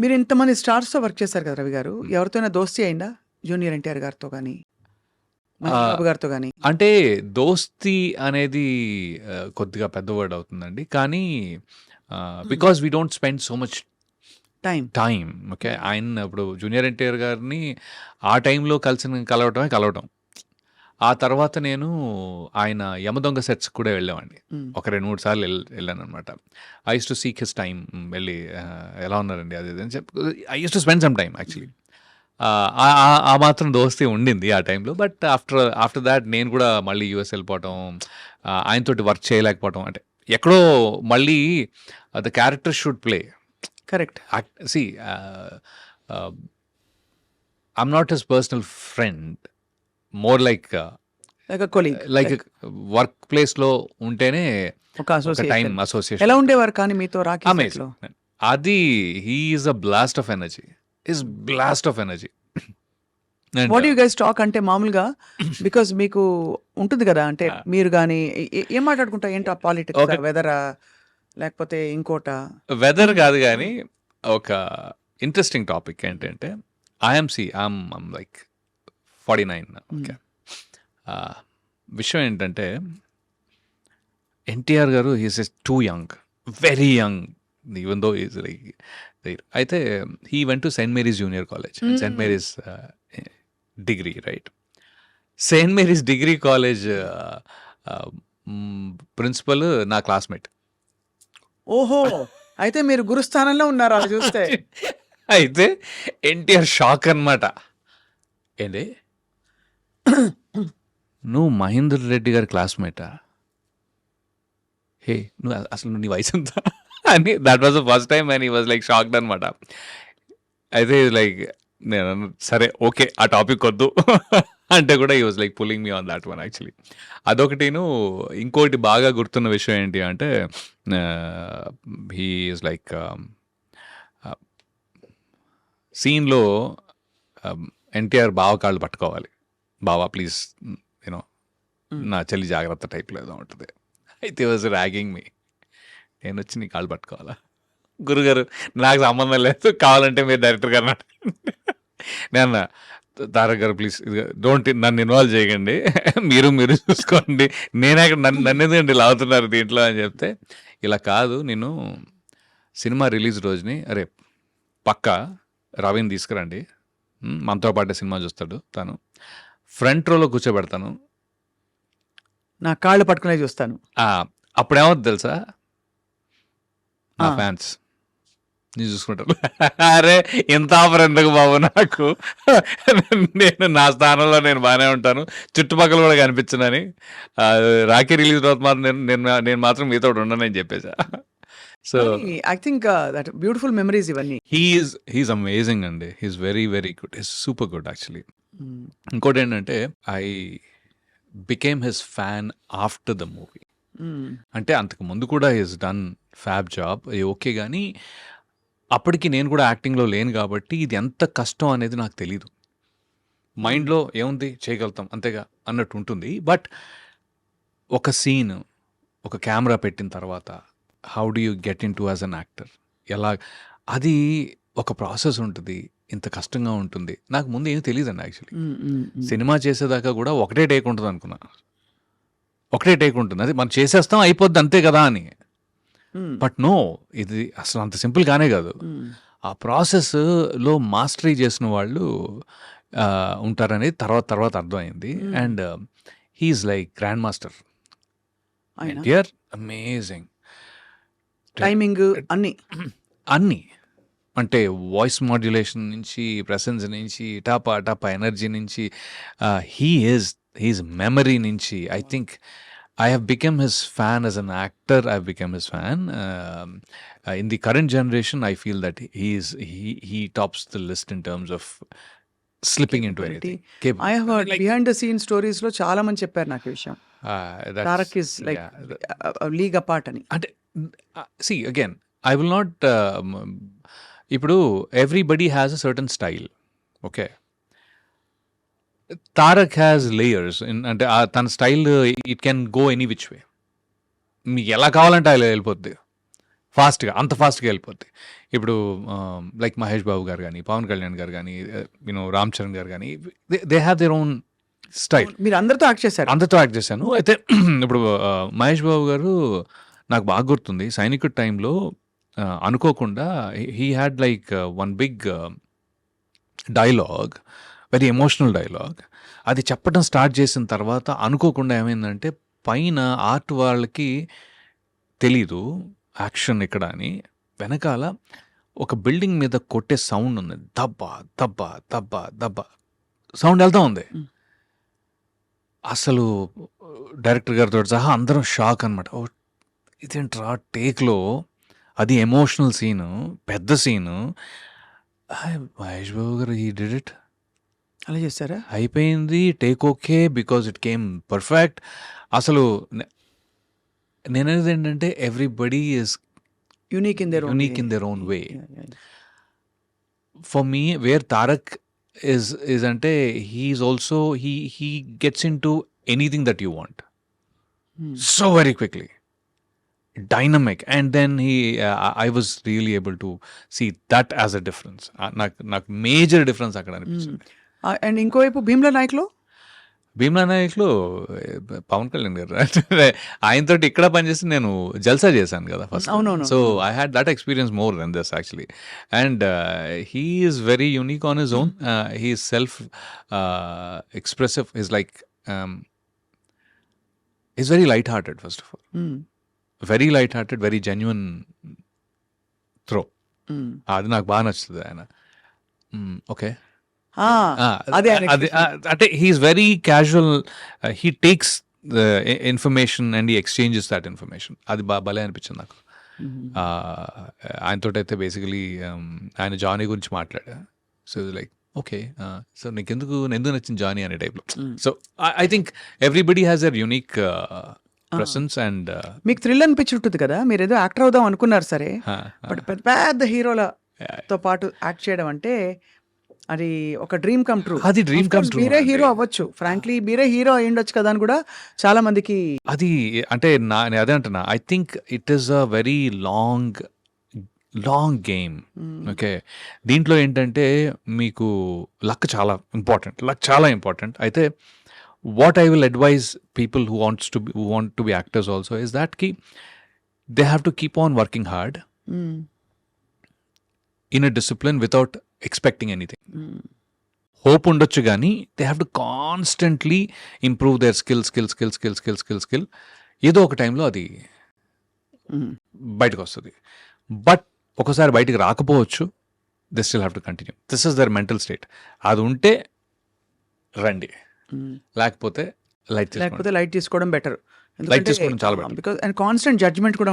మీరు ఇంతమంది స్టార్స్‌తో వర్క్ చేశారు కదా రవి గారు. ఎవరితోనైనా దోస్తీ అయిందా? జూనియర్ ఎన్టీఆర్ గారితో బాబు గారితో గాని? అంటే దోస్తీ అనేది కొద్దిగా పెద్ద వర్డ్ అవుతుందండి. కానీ. Because we don't spend so much time. Time. Okay. ఆయన ఇప్పుడు జూనియర్ ఎన్టీఆర్ గారిని ఆ టైంలో కలిసిన కలవటమే కలవటం. ఆ తర్వాత నేను ఆయన యమదొంగ సెట్స్‌కి కూడా వెళ్ళేవాడిని. హ్మ్. ఒక 2, 3 సార్లు ఎల్ ఎళ్ళాననమాట. I to seek his time వెళ్ళి ఎలా ఉన్నారండి అది అని చెప్పి I used to spend some time actually. ఆ మాత్రం దోస్తీ ఉండింది ఆ టైంలో. బట్ ఆఫ్టర్ ఆఫ్టర్ థాట్ నేను కూడా మళ్ళీ యూఎస్ వెళ్ళిపోవటం, ఆయనతోటి వర్క్ చేయలేకపోవటం అంటే ఎక్కడో మళ్ళీ the character should play. Correct. See I'm not his personal friend. More like like colleague. Like like work ప్లేస్‌లో ఉంటేనే ఒక ఒక టైమ్ అసోసియేషన్. ఎలా ఉండేవారు కానీ మీతో? అది he is a blast of energy. Is blast of energy. What you guys talk అంటే మామూలుగా బికాజ్ మీకు ఉంటుంది కదా! అంటే ఆ! మీరు గాని ఏ మాట్లాడుకుంటారు? ఏంటా పాలిటిక్సా? వెదరా? లేకపోతే ఇంకోటా? వెదర్ కాదు గానీ, ఒక ఇంట్రెస్టింగ్ టాపిక్ ఏంటంటే, I'm see I'm I'm like 49 okay. Hmm. Ah, విషయం ఏంటంటే, NTR garu he is too young. Very young. Even though is like. అయితే he went to Saint Mary's junior college. Saint. Mary's degree right. Saint Mary's degree college principal నా classmate. ఓహో! అయితే మీరు గురుస్థానంలో ఉన్నారు అలా చూస్తే. అయితే ఎన్టీఆర్ షాక్ అన్నమాట. ఏంది? నువ్వు మహేందర్ రెడ్డి గారి క్లాస్‌మేటా? హే! నువ్వు అసలు నీ వయసెంత? అని that was the first time and he like shocked అనమాట అయితే లైక్ నేను సరే ఓకే. ఆ టాపిక్ వద్దు. అంటే కూడా ఈ was like pulling me on that one actually. అదొకటిను ఇంకోటి బాగా గుర్తున్న విషయం ఏంటి అంటే ఆహ్, ఈజ్ లైక్ సీన్‌లో ఎన్టీఆర్ బావకాళ్ళు పట్టుకోవాలి. బావ ప్లీజ్ యూ నో చెల్లి జాగ్రత్త టైప్‌లో ఏదో ఉంటది. అయితే వాస్ ర్యాగింగ్ మీ. నేనొచ్చి నీ కాళ్ళు పట్టుకోవాలా? గురుగారు నాకు సంబంధం లేదు. కావాలంటే మీరు డైరెక్టర్ అడగండి. నేనన్నా తారక్ గారు ప్లీజ్ డోంట్ నన్ను ఇన్వాల్వ్ చేయకండి. మీరు మీరు చూసుకోండి. నేనెక్కడ నన్ను నన్నెందుకండి లాగుతున్నారు దీంట్లో అని చెప్తే, ఇలా కాదు నేను సినిమా రిలీజ్ రోజుని అరే పక్కా రవిని తీసుకురండి. మనతో పాటే సినిమా చూస్తాడు తను. ఫ్రంట్ రోలో కూర్చోబెడతాను. నా కాళ్ళు పట్టుకునే చూస్తాను. ఆ! అప్పుడేమవుద్ది తెలుసా? నా! ఫ్యాన్స్. నీ చూసుకుంటారు. అరే! ఇంత ఆఫర్ ఎందుకు బాబు నాకు? నేను నా స్థానంలో నేను బానే ఉంటాను. చుట్టుపక్కల కూడా కనిపించనని. రాఖీ రిలీజ్ తర్వాత మాత్రం నేను నేను నేను మాత్రం మీతోటి ఉండనని చెప్పేసా. So I think that beautiful memories ఇవన్నీ. He is he is amazing అండి. He is very very good. He is super good actually. Hmm. ఇంకోటేంటంటే I became his fan after the movie. Hmm. అంటే అంతకు ముందు కూడా has done fab job. Okay గానీ, అప్పటికి నేను కూడా యాక్టింగ్‌లో లేను కాబట్టి ఇది ఎంత కష్టం అనేది నాకు తెలీదు. హ్మ్. మైండ్‌లో ఏముంది చేయగలుగుతాం అంతేగా అన్నట్టు ఉంటుంది. బట్ ఒక సీన్, ఒక కెమెరా పెట్టిన తర్వాత how do you get into as an actor? ఎలా అది ఒక ప్రాసెస్ ఉంటది. ఇంత కష్టంగా ఉంటుంది. నాకు ముందు ఏమి తెలీదండి యాక్చువల్లీ. సినిమా చేసేదాకా కూడా ఒకటే టేక్ ఉంటదనుకున్నా. ఒకటే టేక్ ఉంటుంది. అది మనం చేసేస్తాం అయిపోద్ది అంతే కదా అని. బట్ నో ఇది అసలు అంత సింపుల్ కానే కాదు. ఆ ప్రాసెస్‌లో మాస్టరీ చేసిన వాళ్ళు ఉంటారనేది తర్వాత తర్వాత అర్థమైంది. And he is like grand master. Amazing. Timing అన్నీ. అన్నీ. అంటే వాయిస్ మాడ్యులేషన్ నుంచి, ప్రెసెన్స్ నుంచి, టపా టపా ఎనర్జీ నుంచి he is he is memory నుంచి I think I have become his fan as an actor. I become his fan. In the current generation I feel that he is he he tops the list in terms of slipping. Anything. I have like behind the scene స్టోరీస్‌లో చాలా మంది చెప్పారు నాకు ఈ విషయం. Tarak is like league apart అని. అంటే see again I will not ఇప్పుడు everybody has a certain style. Okay. Tarak has layers in అంటే తన style it can go any which way. మీకు ఎలా కావాలంటే అలా వెళ్ళిపోద్ది. ఫాస్ట్గా అంత ఫాస్ట్గా వెళ్ళిపోద్ది ఇప్పుడు లైక్ మహేష్ బాబు గారు కానీ పవన్ కళ్యాణ్ గారు కానీ యూనో రామ్ చరణ్ గారు కానీ they have their own style మీరు అందరితో యాక్ట్ చేశారు అందరితో యాక్ట్ చేశాను అయితే ఇప్పుడు ఆ, మహేష్ బాబు గారు నాకు బాగా గుర్తుంది సైనికుడు టైంలో ఆ, అనుకోకుండా he had like one big dialogue very emotional dialogue అది చెప్పడం స్టార్ట్ చేసిన తర్వాత అనుకోకుండా ఏమైందంటే పైన ఆర్ట్ వాళ్ళకి తెలీదు యాక్షన్ ఇక్కడ అని. వెనకాల ఒక బిల్డింగ్ మీద కొట్టే సౌండ్ ఉంది. దబ్బా దబ్బా దబ్బా దబ్బా. సౌండ్ వెళ్తా ఉంది. అసలు డైరెక్టర్ గారితో సహా అందరం షాక్ అనమాట ఇదేంట్రా టేక్లో అది ఎమోషనల్ సీను పెద్ద scene Mahesh Babu garu he did it అలా చేశారా అయిపోయింది take okay because it came perfect అసలు నే- నేననేది ఏంటంటే everybody is unique in their Unique in their own way. For me where Tarak is is అంటే he is also he he gets into anything that you want so very quickly. Dynamic. And then he uh, i was really able to see that as a difference. Uh, నాకు నాకు major difference అక్కడ అనిపిస్తుంది and ఇంకోవైపు భీమ్లా నాయక్లో? భీమ్లా నాయక్లో పవన్ కళ్యాణ్ గారు ఆయనతో ఇక్కడ పనిచేసి నేను జల్సా చేశాను కదా first. So I had that experience more than this actually and he is very unique on his own he self expressive is like is very light hearted first of all very light hearted very genuine through అది నాకు బాగా నచ్చుతుంది ఆయన. Okay అదే అంటే he is very casual he takes information and he exchanges that information అది బా భలే అనిపించింది నాకు. ఆయనతో అయితే బేసికలీ ఆయన జానీ గురించి మాట్లాడా. సో లైక్ ఓకే సో నీకెందుకు ఎందుకు నచ్చింది జానీ అనే టైప్లో so I think everybody has our unique presence and మీకు థ్రిల్ అనిపించి ఉంటుంది కదా మీరు ఏదో యాక్టర్ అవుదాం అనుకున్నారు సరే బట్ పెద్ద పెద్ద హీరోలతో పాటు యాక్ట్ చేయడం అంటే అది ఒక డ్రీమ్ కమ్ ట్రూ. అది dream come true మీరే. హీరో అవ్వచ్చు. ఫ్రాంక్లీ మీరే హీరో అయ్యుండొచ్చు కదా అని కూడా చాలా మందికి అది అంటే నా నేను అదే అంటున్నా. I think it is a very long long game okay దీంట్లో ఏంటంటే మీకు లక్ చాలా ఇంపార్టెంట్ లక్ చాలా ఇంపార్టెంట్ అయితే what I will advise people who wants to who want to be actors also is దాట్కి they have to keep on working hard. In a discipline without expecting anything hope ఉండొచ్చు కానీ they have to constantly improve their skill skill skill skill skill skill skill ఏదో ఒక టైంలో అది మ్మ్. బయటకు వస్తుంది but ఒకసారి బయటకు రాకపోవచ్చు this still have to continue this is their mental state అది ఉంటే రండి. లేకపోతే లైట్ లేకపోతే లైట్ తీసుకోవడం బెటర్ తీసుకోవడం చాలా. బికాస్ అండ్ కాన్స్టెంట్ జడ్జ్మెంట్ కూడా